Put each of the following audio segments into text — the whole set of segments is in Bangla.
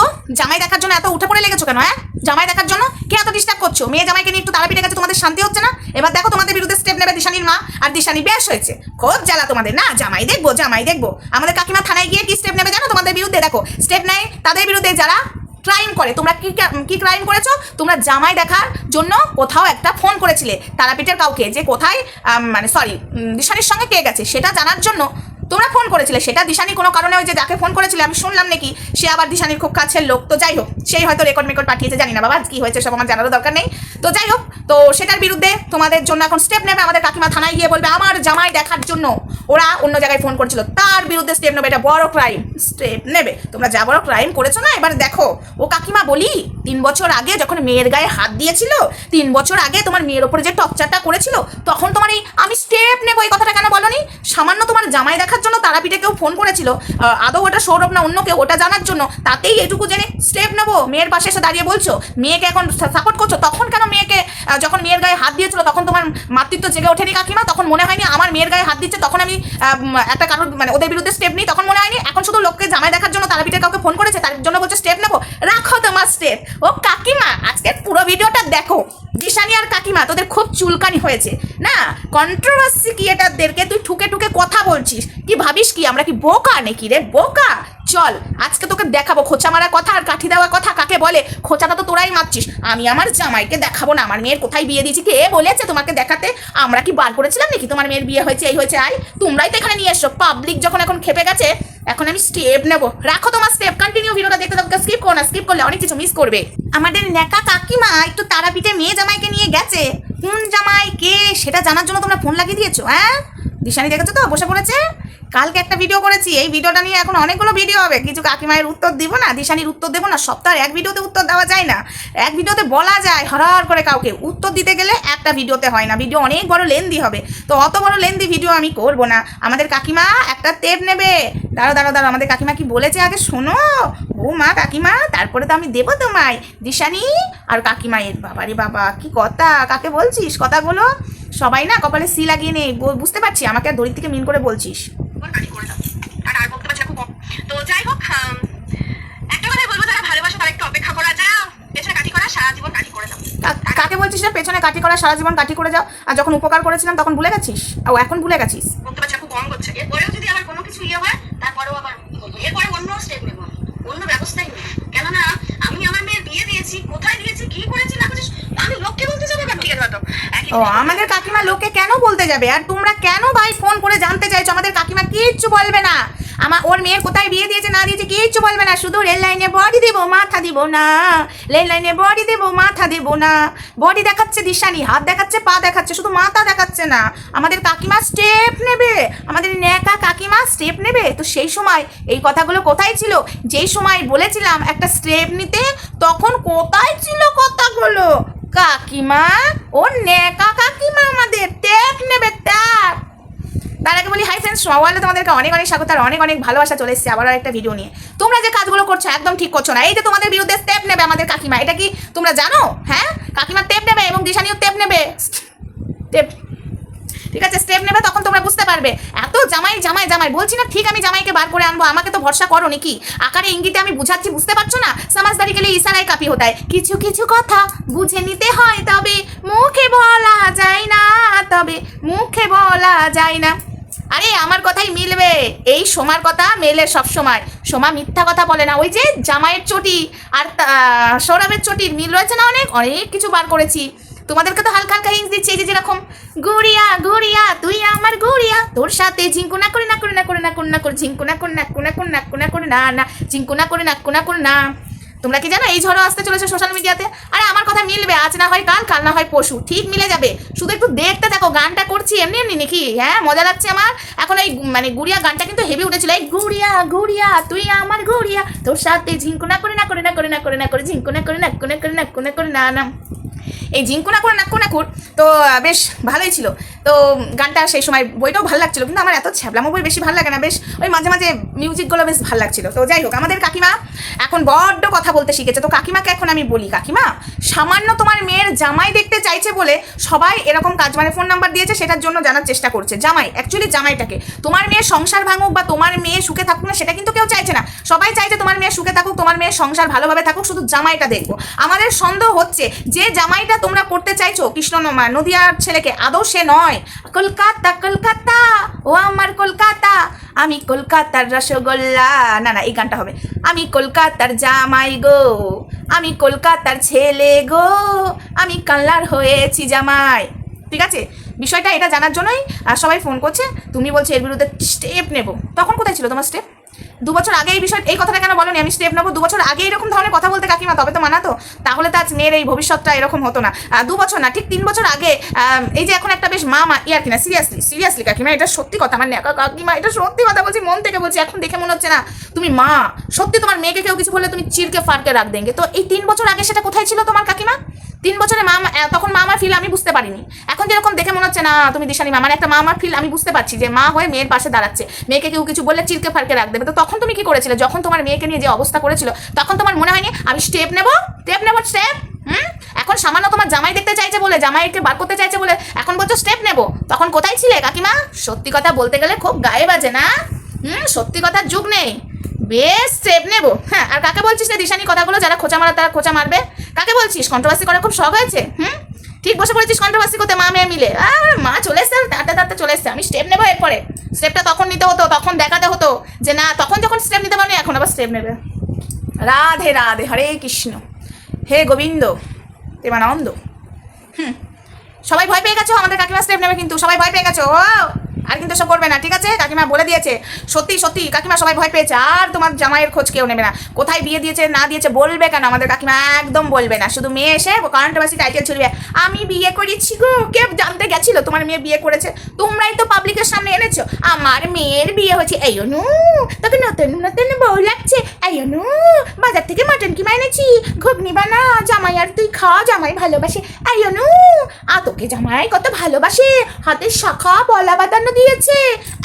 গো? জামাই দেখার জন্য এত উঠে পড়ে লেগেছো কেন হ্যাঁ? জামাই দেখার জন্য কে এত ডিস্টার্ব করছ? মেয়ে জামাইকে নিয়ে একটু তারাপীঠে গেছে তোমাদের শান্তি হচ্ছে না? এবার দেখো তোমাদের বিরুদ্ধে স্টেপ নেবে দিশানির মা, আর দিশানি বেশ হয়েছে। খুব জ্বালা তোমাদের। না, জামাই দেখব জামাই দেখব। আমাদের কাকিমা থানায় গিয়ে কি স্টেপ নেবে জানো তোমাদের বিরুদ্ধে? দেখো স্টেপ নেয় তাদের বিরুদ্ধে যারা ক্রাইম করে। তোমরা কি কি ক্রাইম করেছ? তোমরা জামাই দেখার জন্য কোথাও একটা ফোন করেছিলে। তারাপীঠের কাউকে যে কোথায় মানে সরি দিশানির সঙ্গে কে গেছে? সেটা জানার জন্য তোমরা ফোন করেছিলে, সেটা দিশানি কোনো কারণে ওই যে যাকে ফোন করেছিলে, আমি শুনলাম নাকি সে আবার দিশানির খুব কাছের লোক। তো যাই হোক, সেই হয়তো রেকর্ড মেকর্ড পাঠিয়েছে, জানি না বাবা কি হয়েছে সব আমার জানারও দরকার নেই। তো যাই হোক, তো সেটার বিরুদ্ধে তোমাদের জন্য এখন স্টেপ নেবে, আমাদের কাকিমা থানায় গিয়ে বলবে, আমার জামাই দেখার জন্য ওরা অন্য জায়গায় ফোন করছিল। তার বিরুদ্ধে স্টেপ নেবে, এটা বড় ক্রাইম স্টেপ নেবে। তোমরা যা বড় ক্রাইম করেছ না, এবার দেখো, ও কাকিমা বলি, তিন বছর আগে যখন মেয়ের গায়ে হাত দিয়েছিল, তিন বছর আগে তোমার মেয়ের ওপরে যে টর্চারটা করেছিল, তখন তোমার এই, আমি স্টেপ নেব, এই কথাটা কেন বলনি? সামান্য তোমার জামাই দেখার জন্য তারাপীঠে কেউ ফোন করেছিল। আদৌ ওটা সৌরভ না অন্য কেউ ওটা জানার জন্য। তাতেই এটুকু জেনে স্টেপ নেব। মেয়ের পাশে এসে দাঁড়িয়ে বলছো, মেয়েকে এখন সাপোর্ট করছ? তখন কেন মেয়েকে যখন মেয়ের গায়ে হাত দিয়েছিল, তখন তোমার মাতৃত্ব জেগে ওঠেনি কাকিমা? তখন মনে হয়নি আমার মেয়ের গায়ে হাত দিচ্ছে? তখন আমি একটা কারণ মানে ওদের বিরুদ্ধে স্টেপ নিই? তখন মনে হয়নি এখন শুধু লোককে জামাই দেখার জন্য তারাপীঠে কাউকে ফোন করেছে? তার জন্য বলছে স্টেপ নেব। রাখো তোমার স্টেপ ও কাকিমা, আজকের পুরো ভিডিওটা দেখো। দিশানি আর কাকিমা, তোদের খুব চুলকানি হয়েছে। না কন্ট্রোভার্সি ক্রিয়েটারদেরকে তুই ঠুকে ঠুকে কথা বলছিস। কি ভাবিস কি, আমরা কি বোকা নাকি রে? বোকা? চল, আজকে তোকে দেখাবো। খোঁচা মারা কথা আর কাঠি দেওয়া কথা কাকে বলে? খোঁচাটা তো তোরাই মারছিস আমি আমার জামাইকে দেখাবো না। আমার মেয়ের কোথায় বিয়ে দিয়েছি? কে বলেছে তোমাকে দেখাতে? আমরা কি বার করেছিলাম নাকি তোমার মেয়ের বিয়ে হয়েছে, এই হয়েছে আয় তোমরাই তো এখানে নিয়ে এসো। পাবলিক যখন এখন খেপে গেছে এখন আমি স্টেপ নেব। রাখো তোমার স্টেপ কন্টিনিউ ভিডিওটা দেখতে থাকো স্কিপ করো না স্কিপ করলে অনেক কিছু মিস করবে। আমাদের নেকা কাকিমা একটু তারাপীঠে মেয়ে জামাইকে নিয়ে গেছে। কোন জামাই, কে, সেটা জানার জন্য তোমরা ফোন লাগিয়ে দিয়েছ হ্যাঁ? দিশানি দেখেছ তো, বসে পড়েছে? কালকে একটা ভিডিও করেছি, এই ভিডিওটা নিয়ে এখন অনেকগুলো ভিডিও হবে। কিছু কাকিমায়ের উত্তর দিব না, দিশানির উত্তর দেবো না, সপ্তাহে এক ভিডিওতে উত্তর দেওয়া যায় না। এক ভিডিওতে বলা যায় হরহর করে কাউকে উত্তর দিতে গেলে একটা ভিডিওতে হয় না। ভিডিও অনেক বড় লেন্দি হবে। তো অত বড় লেন্দি ভিডিও আমি করব না। আমাদের কাকিমা একটা তেপ নেবে। দাঁড়ো দাঁড়ো দাঁড়ো আমাদের কাকিমা কি বলেছে? আগে শোনো। ও মা কাকিমা তারপরে তো আমি দেবো তোমায়। দিশানি আর কাকিমায়ের বাবা রে বাবা কি কথা? কাকে বলছিস? কথাগুলো সবাই না কপালে সি লাগিয়ে নেই। বুঝতে পারছি? আমাকে আর দড়ির থেকে মিন করে বলছিস। তো যাই হোক একটা কথাই বলব যারা ভালোবাসা তারা একটু অপেক্ষা করা যারা পেছনে কাঠি করা সারা জীবন কাঠি করে দাও। কাকে বলছিস না পেছনে কাটি করা সারা জীবন কাটি করে যাও। আর যখন উপকার করেছিলাম তখন ভুলে গেছিস? ও এখন ভুলে গেছিস? বলতে পারছি খুব কম করছে। এরপরেও যদি আমার কোনো কিছু ইয়ে হয় তারপরেও আবার এরপরে অন্য স্টেপ নেব অন্য ব্যবস্থাই নেব। কেননা আমি আমার মেয়ের বিয়ে দিয়েছি কোথায় দিয়েছি কি করেছি না করেছি আমি লোককে বলতে যাব ঠিক আছে ও আমাদের কাকিমা লোকে কেন বলতে যাবে? আর তোমরা কেন ভাই ফোন করে জানতে চাইছো? আমাদের কাকিমা কিচ্ছু বলবে না। আমার, ওর মেয়ের কোথায় বিয়ে দিয়েছে না দিয়েছে কিচ্ছু বলবে না। শুধু রেল লাইনে বডি দেবো, মাথা দিব না। রেল লাইনে বডি দেবো, মাথা দেবো না। বডি দেখাচ্ছে দিশানি, হাত দেখাচ্ছে, পা দেখাচ্ছে, শুধু মাথা দেখাচ্ছে না। আমাদের কাকিমা স্টেপ নেবে, আমাদের ন্যাকা কাকিমা স্টেপ নেবে। তো সেই সময় এই কথাগুলো কোথায় ছিল? যেই সময় বলেছিলাম একটা স্টেপ নিতে, তখন কোথায় ছিল কথাগুলো? কাকিমা ও ন্যাকা কাকিমা আমাদের ট্যাপ নেবে ট্যাপ তার আগে বলি হাই ফ্রেন্ডস সবাইলে তোমাদেরকে অনেক অনেক স্বাগত আর অনেক অনেক ভালোবাসা চলে এসেছে আবার একটা ভিডিও নিয়ে। তোমরা যে কাজগুলো করছ একদম ঠিক করছ না। এই যে তোমাদের বিরুদ্ধে স্টেপ নেবে আমাদের কাকিমা, এটা কি তোমরা জানো? হ্যাঁ? কাকিমা টেপ নেবে এবং দিশানিও টেপ নেবে। টেপ ঠিক আছে স্টেপ নেবে, তখন তোমরা বুঝতে পারবে। এত জামাই জামাই জামাই, বলছি না ঠিক আমি জামাইকে বার করে আনব, আমাকে তো ভরসা করো নাকি? আকারে ইঙ্গিতে আমি বুঝাচ্ছি, বুঝতে পারছ না? সমাজদারি গেলে ইশারায় কাপি হতায়। কিছু কিছু কথা বুঝে নিতে হয় তবে, মুখে বলা যায় না, তবে মুখে বলা যায় না। আরে আমার কথাই মিলবে এই সোমার কথা মেলে সব সময় সোমা মিথ্যা কথা বলে না ওই যে জামাইয়ের চটি আর সৌরভের চটির মিল রয়েছে না অনেক অনেক কিছু বার করেছি তোমাদেরকে তো হালকা হালকা হিংস দিচ্ছি যে যেরকম গুড়িয়া গুড়িয়া তুই আমার গুড়িয়া তোর সাথে ঝিঙ্কু না করে না করে না করে না করে না করে ঝিঙ্কু না করে না করে না করে না করে না করে না না ঝিঙ্কু না করে না করে না করে না তোমরা কি জানো এই ঝড়ও আসতে চলেছে সোশ্যাল মিডিয়াতে আরে আমার কথা মিলবে আজ না হয় কাল কাল না হয় পশু ঠিক মিলে যাবে শুধু একটু দেখতে থাকো গানটা করছি এমনি এমনি নাকি হ্যাঁ মজা লাগছে আমার এখন এই মানে গুড়িয়া গানটা কিন্তু হেভি উঠেছিল এই গুড়িয়া গুড়িয়া তুই আমার গুড়িয়া তোর সাথে ঝিঙ্কু না করে না করে না করে না করে না করে ঝিঙ্কু না করে না করে না করে না করে না করে না না এই জিঙ্কু না করে না কর তো বেশ ভালোই ছিল তো গানটা সেই সময় বইটাও ভালো লাগছিল, কিন্তু আমার এত ছ্যাবলামো বই বেশি ভালো লাগে না, বেশ ওই মাঝে মাঝে মিউজিকগুলো বেশ ভালো লাগছিল। তো যাই হোক, আমাদের কাকিমা এখন বড্ড কথা বলতে শিখেছে, তো কাকিমাকে এখন আমি বলি, কাকিমা, সামান্য তোমার মেয়ের জামাই দেখতে চাইছে বলে সবাই এরকম কাজ মানে ফোন নাম্বার দিয়েছে, সেটার জন্য জানার চেষ্টা করছে। জামাই অ্যাকচুয়ালি জামাইটাকে, তোমার মেয়ে সংসার ভাঙুক বা তোমার মেয়ে সুখে থাকুক না, সেটা কিন্তু কেউ চাইছে না। সবাই চাইছে তোমার মেয়ে সুখে থাকুক, তোমার মেয়ের সংসার ভালোভাবে থাকুক, শুধু জামাইটা দেখব। আমাদের সন্দেহ হচ্ছে, যে জামাইটা তোমরা করতে চাইছো, কৃষ্ণ নদিয়ার ছেলেকে, আদৌ সে নয়। কলকাতা কলকাতা, ও আমার কলকাতা। আমি কলকাতার রসগোল্লা। না না, এই গানটা হবে। আমি কলকাতার জামাই গো। আমি কলকাতার ছেলে গো। আমি কাল্লার হয়েছি জামাই। ঠিক আছে? বিষয়টা এটা জানার জন্যই সবাই ফোন করছে। তুমি বলছো এর বিরুদ্ধে স্টেপ নেব। তখন কোথায় ছিল তোমার স্টেপ দু বছর আগে এই বিষয়, এই কথাটা কেন বলনি? আমি স্টেপ নেব। দু বছর আগে এরকম ধরনের কথা বলতে কাকিমা, তবে তো মানাতো। তাহলে তো আজ মেয়ের এই ভবিষ্যৎটা এরকম হতো না। দু বছর না, ঠিক তিন বছর আগে এই যে এখন একটা বেশ মা মা ইয়ার কিনা সিরিয়াসলি সিরিয়াসলি কাকিমা, এটা সত্যি কথা মানে কাকিমা, এটা সত্যি কথা বলছি, মন থেকে বলছি, এখন দেখে মনে হচ্ছে না, তুমি মা। সত্যি তোমার মেয়েকে কেউ কিছু বললে তুমি চিরকে ফারকে রাখ দেঙ্গে তো এই তিন বছর আগে সেটা কোথায় ছিল তোমার কাকিমা? তিন বছরে মা তখন মা আমার ফিল আমি বুঝতে পারিনি। এখন যেরকম দেখে মনে হচ্ছে, না, তুমি দিশানি মা মানে একটা মা আমার ফিল আমি বুঝতে পারছি যে মা হয়ে মেয়ের পাশে দাঁড়াচ্ছে। মেয়েকে কেউ কিছু বললে চিরকে ফারকে রাখ দেবে। তো তখন তুমি কি করেছিলে? যখন তোমার মেয়েকে নিয়ে যে অবস্থা করেছিল, তখন তোমার মনে হয়নি, আমি স্টেপ নেব? স্টেপ নেব স্টেপ হুম? এখন সামান্য তোমার জামাই দেখতে চাইছে বলে, জামাইকে বার করতে চাইছে বলে, এখন বলছো স্টেপ নেব? তখন কোথায় ছিলে, কাকিমা? সত্যি কথা বলতে গেলে খুব গায়ে বাজে, না? হুম? সত্যি কথার যুগ নেই। বেশ স্টেপ নেব। হ্যাঁ আর কাকে বলছিস রে দিশানি কথাগুলো? যারা খোঁচা মারা তারা খোঁচা মারবে। কাকে বলছিস? কন্ট্রোভার্সি করার খুব শখ হয়েছে, হুম? ঠিক বসে পড়েছিস কন্ট্রোভার্সি করতে, মা মেয়ে মিলে। আর মা চলে এসছে তাড়াতে তাড়াতে চলে এসছে। আমি স্টেপ নেব এরপরে। স্টেপটা তখন নিতে হতো, তখন দেখাতে হতো যে না, তখন যখন স্টেপ নিতে পারবি, এখন আবার স্টেপ নেবে। রাধে রাধে, হরে কৃষ্ণ। হে গোবিন্দ প্রেমানন্দ হুম। সবাই ভয় পেয়ে গেছো? আমাদের কাকিমা স্টেপ নেবে কিন্তু। সবাই ভয় পেয়ে গেছো? ও! আর কিন্তু সব করবে না, ঠিক আছে? কাকিমা বলে দিয়েছে। সত্যি সত্যি, কাকিমা সবাই ভয় পেয়েছে। আর তোমার জামাইয়ের খোঁজ কেউ নেবে না। কোথায় বিয়ে দিয়েছে, না দিয়েছে, বলবে কেন? আমাদের কাকিমা একদম বলবে না। শুধু মেয়ে এসে কন্ট্রোভার্সি টাইটেল ছুড়বে। আমি বিয়ে করেছি গো। কে জানতে গেছিল তোমার মেয়ে বিয়ে করেছে? তোমরাই তো পাবলিকের সামনে এনেছো। আমার মেয়ের বিয়ে হয়েছে। এই অনু, তোকে নতুন নতুন বউ লাগছে। এই অনু বাজার থেকে মাটন কি এনেছি। ঘুগনি বানা, জামাই আর তুই খা, জামাই ভালোবাসে। এই অনু, আ, তোকে জামাই কত ভালোবাসে। হাতের শাখা, বলা বাতানো দিয়েছে।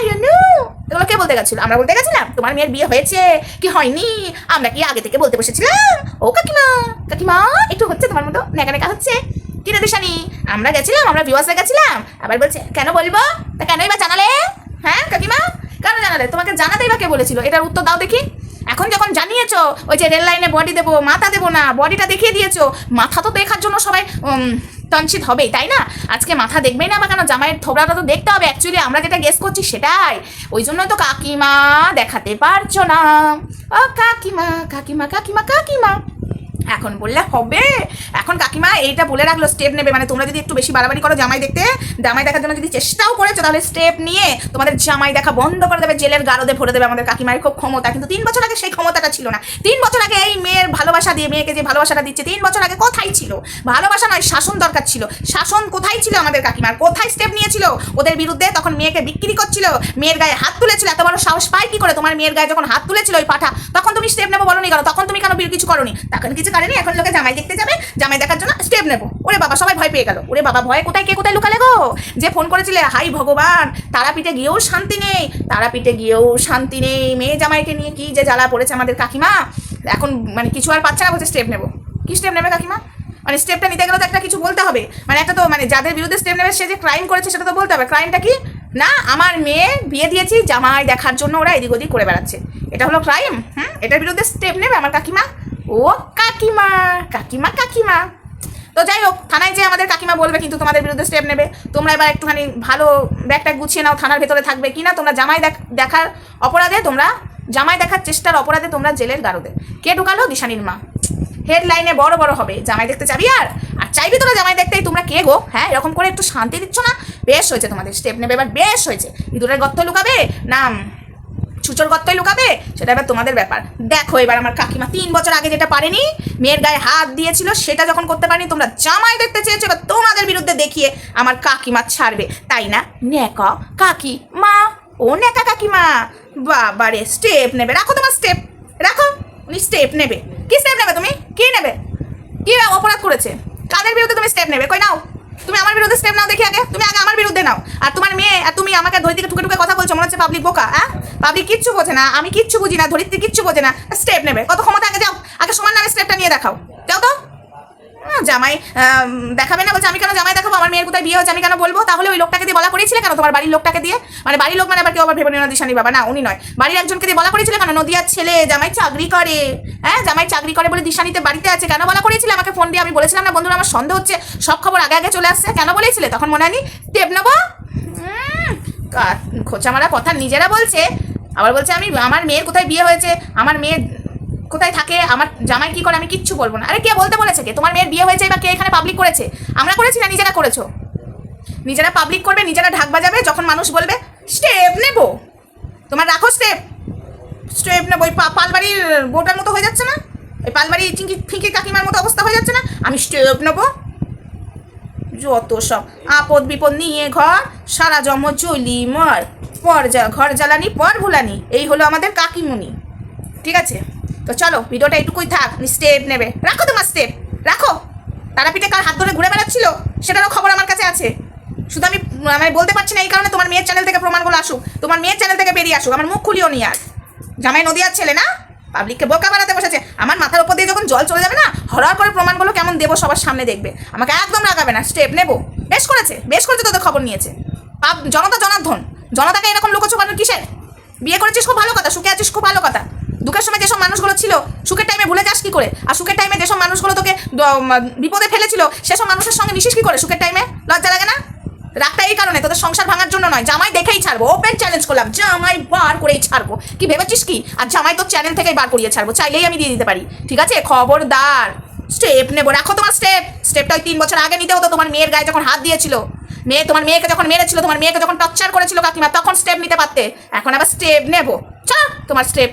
এই অনু এগুলো কে বলতে গেছিল? আমরা বলতে গেছিলাম, তোমার মেয়ের বিয়ে হয়েছে। কি হয়নি? আমরা কি আগে থেকে বলতে বসেছিলাম? ও কাকিমা কাকিমা, একটু হচ্ছে তোমার মতো নেকা নেকা হচ্ছে। কি রে দিশানি? আমরা গেছিলাম, আমরা ভিউয়ার্সে গেছিলাম। আবার বলছে, কেন বলব? তা কেনই বা জানালে? হ্যাঁ কাকিমা? কেন জানালে? তোমাকে জানাতেই বা কে বলেছিল? এটার উত্তর দাও দেখি। এখন যখন জানিয়েছো, ওই যে রেল লাইনে বডি দেবো, মাথা দেবো না বডিটা দেখিয়ে দিয়েছ, মাথা তো দেখার জন্য সবাই তঞ্চিত হবেই, তাই না? আজকে মাথা দেখবেই না বা কেন, জামাইয়ের থোবড়াটা তো দেখতে হবে অ্যাকচুয়ালি আমরা যেটা গেস করছি সেটাই। ওই জন্য তো কাকিমা দেখাতে পারছ না। ও কাকিমা কাকিমা কাকিমা কাকিমা। এখন বললে হবে। এখন কাকিমা এইটা বলে রাখল স্টেপ নেবে। মানে তোমরা যদি একটু বেশি বাড়াবাড়ি করো জামাই দেখতে, জামাই দেখার জন্য যদি চেষ্টাও করেছ, তাহলে স্টেপ নিয়ে তোমাদের জামাই দেখা বন্ধ করে দেবে, জেলের গারদে ভরে দেবে আমাদের কাকিমার খুব ক্ষমতা। কিন্তু তিন বছর আগে সেই ক্ষমতাটা ছিল না। তিন বছর আগে এই মেয়ের ভালোবাসা দিয়ে, মেয়েকে যে ভালোবাসাটা দিচ্ছে, তিন বছর আগে কোথায় ছিল? ভালোবাসা নয়, শাসন দরকার ছিল। শাসন কোথায় ছিল আমাদের কাকিমার? কোথায় স্টেপ নিয়েছিল? ওদের বিরুদ্ধে তখন মেয়েকে বিক্রি করছিল, মেয়ের গায়ে হাত তুলেছিল। এত বড় সাহস পায় কি করে? তোমার মেয়ের গায়ে যখন হাত তুলেছিল ওই পাঠা, তখন তুমি স্টেপ নেব বলো নি কেন? তখন তুমি কেন কিছু করনি? তখন কিছু করেনি এখন লোকে জামাই দেখতে যাবে, জামাই দেখার জন্য স্টেপ নেব। ওরে বাবা, সবাই ভয় পেয়ে গেল। ওরে বাবা, ভয় কোথায়, কে কোথায় লুকালে গো? যে ফোন করেছিলে, হাই ভগবান, তারাপীঠে গিয়েও শান্তি নেই, তারাপীঠে গিয়েও শান্তি নেই। মেয়ে জামাইকে নিয়ে কি যে জ্বালা পড়েছে আমাদের কাকিমা? এখন মানে কিছু আর পাচ্ছে না, বলছে স্টেপ নেব। কি স্টেপ নেবে কাকিমা? মানে স্টেপটা নিতে গেলে তো একটা কিছু বলতে হবে। মানে একটা তো মানে যাদের বিরুদ্ধে স্টেপ নেবে, সে যে ক্রাইম করেছে সেটা তো বলতে হবে। ক্রাইমটা কি? না, আমার মেয়ে বিয়ে দিয়েছি, জামাই দেখার জন্য ওরা এদিক ওদিক করে বেড়াচ্ছে। এটা হলো ক্রাইম হুম? এটার বিরুদ্ধে স্টেপ নেবে আমার কাকিমা? ও কাকিমা কাকিমা কাকিমা। তো যাই হোক, থানায় যে আমাদের কাকিমা বলবে কিন্তু তোমাদের বিরুদ্ধে স্টেপ নেবে। তোমরা এবার একটুখানি ভালো ব্যাগটা গুছিয়ে নাও, থানার ভেতরে থাকবে কি না তোমরা জামাই দেখ- দেখার অপরাধে তোমরা জামাই দেখার চেষ্টার অপরাধে তোমরা জেলের গারদে। কে ঢুকালো? দিশানির মা। হেডলাইনে বড় বড় হবে। জামাই দেখতে চাবি আর? আর চাইবি তোরা জামাই দেখতেই তোমরা কে গো? হ্যাঁ এরকম করে একটু শান্তি দিচ্ছ না? বেশ হয়েছে তোমাদের স্টেপ নেবে। এবার বেশ হয়েছে। ইঁদুরের গর্ত লুকাবে? না ছুচোর গর্তই লুকাবে? সেটা এবার তোমাদের ব্যাপার। দেখো এবার আমার কাকিমা তিন বছর আগে যেটা পারেনি, মেয়ের গায়ে হাত দিয়েছিল, সেটা যখন করতে পারেনি, তোমরা জামাই দেখতে চেয়েছো, এবার তোমাদের বিরুদ্ধে দেখিয়ে আমার কাকিমা ছাড়বে। তাই না? নেকা কাকি মা ও নেকা কাকিমা। বাবারে স্টেপ নেবে। রাখো তোমার স্টেপ রাখো, উনি স্টেপ নেবে। কি স্টেপ নেবে তুমি? কি নেবে? কি অপরাধ করেছে? কাদের বিরুদ্ধে তুমি স্টেপ নেবে? কই নাও। তুমি আমার বিরুদ্ধে স্টেপ নাও দেখি আগে। তুমি আগে আমার বিরুদ্ধে নাও। আর তোমার মেয়ে আর তুমি আমাকে ধরি থেকে ঠুকে ঠুকে কথা বলছো, মনে হচ্ছে পাবলিক বোকা হ্যাঁ? পাবলিক কিচ্ছু বোঝে না, আমি কিচ্ছু বুঝি না, ধরিত্রী কিচ্ছু বোঝে না। স্টেপ নেবে। কত ক্ষমতা আগে যাও, আগে সমান নামে স্টেপটা নিয়ে দেখাও। যাও তো। জামাই দেখাবে না, বলছে, আমি কেন জামাই দেখাবো? আমার মেয়ের কোথায় বিয়ে হচ্ছে আমি কেন বলব? তাহলে ওই লোকটাকে দিয়ে বলা করেছিলে কেন তোমার বাড়ির লোকটাকে দিয়ে? মানে বাড়ির লোক মানে আবার কেউ আবার ভেবে নিও দিশানি বাবা। না, উনি নয়। বাড়ির একজনকে দিয়ে বলা করেছিলে কেন? নদিয়ার ছেলে, জামাই চাকরি করে। হ্যাঁ জামাই চাকরি করে বলে দিশানিতে বাড়িতে আছে। কেন বলা করেছিলে? আমাকে ফোন দিয়ে আমি বলেছিলাম না, বন্ধুরা, আমার সন্দেহ হচ্ছে। সব খবর আগে আগে চলে আসছে। কেন বলেছিলে? তখন মনে হয়নি। টেপ নেব? খোঁচা মারা কথা নিজেরা বলছে। আবার বলছে, আমি, আমার মেয়ের কোথায় বিয়ে হয়েছে? আমার মেয়ে কোথায় থাকে? আমার জামাই কি করে আমি কিচ্ছু বলব না। আরে কে বলতে বলেছে কে? তোমার মেয়ের বিয়ে হয়েছে বা কে এখানে পাবলিক করেছে? আমরা করেছি না, নিজেরা করেছ। নিজেরা পাবলিক করবে, নিজেরা ঢাক বাজাবে, যখন মানুষ বলবে স্টেপ নেব। তোমার রাখো স্টেপ স্টেপ নেব। ওই পালবাড়ির বোটার মতো হয়ে যাচ্ছে না? ওই পালবাড়ি চিঙ্কি ফিঙ্কি কাকিমার মতো অবস্থা হয়ে যাচ্ছে না? আমি স্টেপ নেব। যত সব আপদ বিপদ নিয়ে ঘর, সারা জম চলি মর। পর ঘর জ্বালানি, পর ভুলানি। এই হলো আমাদের কাকিমুনি। ঠিক আছে? তো চলো, ভিডিওটা এটুকুই থাক স্টেপ নেবে। রাখো তোমার স্টেপ রাখো। তারাপীঠে কার হাত ধরে ঘুরে বেড়াচ্ছিল, সেটারও খবর আমার কাছে আছে। শুধু আমি আমি বলতে পারছি না এই কারণে তোমার মেয়ের চ্যানেল থেকে প্রমাণগুলো আসুক। তোমার মেয়ের চ্যানেল থেকে বেরিয়ে আসুক, আমার মুখ খুলিও নি আর। জামাই নদীয়ার ছেলে না? পাবলিককে বোকা বানাতে বসেছে। আমার মাথার উপর দিয়ে যখন জল চলে যাবে না হরার করে প্রমাণগুলো কেমন দেবো সবার সামনে দেখবে। আমাকে একদম রাগাবে না স্টেপ নেব। বেশ করেছে বেশ করেছে তোদের খবর নিয়েছে। জনতা জনার্ধন জনতাকে এরকম লোকচো কারণ কিসের? বিয়ে করেছিস, খুব ভালো কথা। সুখে আছিস, খুব ভালো কথা। দুঃখের সময় যেসব মানুষগুলো ছিল, সুখের টাইমে ভুলে যাস কি করে? আর সুখের টাইমে যেসব মানুষগুলো তোকে বিপদে ফেলেছিল, সেসব মানুষের সঙ্গে মিশিস কি করে সুখের টাইমে লজ্জা লাগে না? রাগটা এই কারণে, তোদের সংসার ভাঙার জন্য নয়, জামাই দেখেই ছাড়বো ওপেন চ্যালেঞ্জ করলাম, জামাই বার করেই ছাড়বো। কি ভেবেছিস কি? আর জামাই তোর চ্যানেল থেকেই বার করিয়ে ছাড়বো, চাইলেই আমি দিয়ে দিতে পারি। ঠিক আছে? খবরদার। স্টেপ নেব, রাখো তোমার স্টেপ স্টেপটা ওই তিন বছর আগে নিতে হতো, তোমার মেয়ের গায়ে যখন হাত দিয়েছিল। মেয়ে, তোমার মেয়েকে যখন মেরেছিল, তোমার মেয়েকে যখন টর্চার করেছিল কাকিমা, তখন স্টেপ নিতে পারতে। এখন আবার স্টেপ নেব। চা তোমার স্টেপ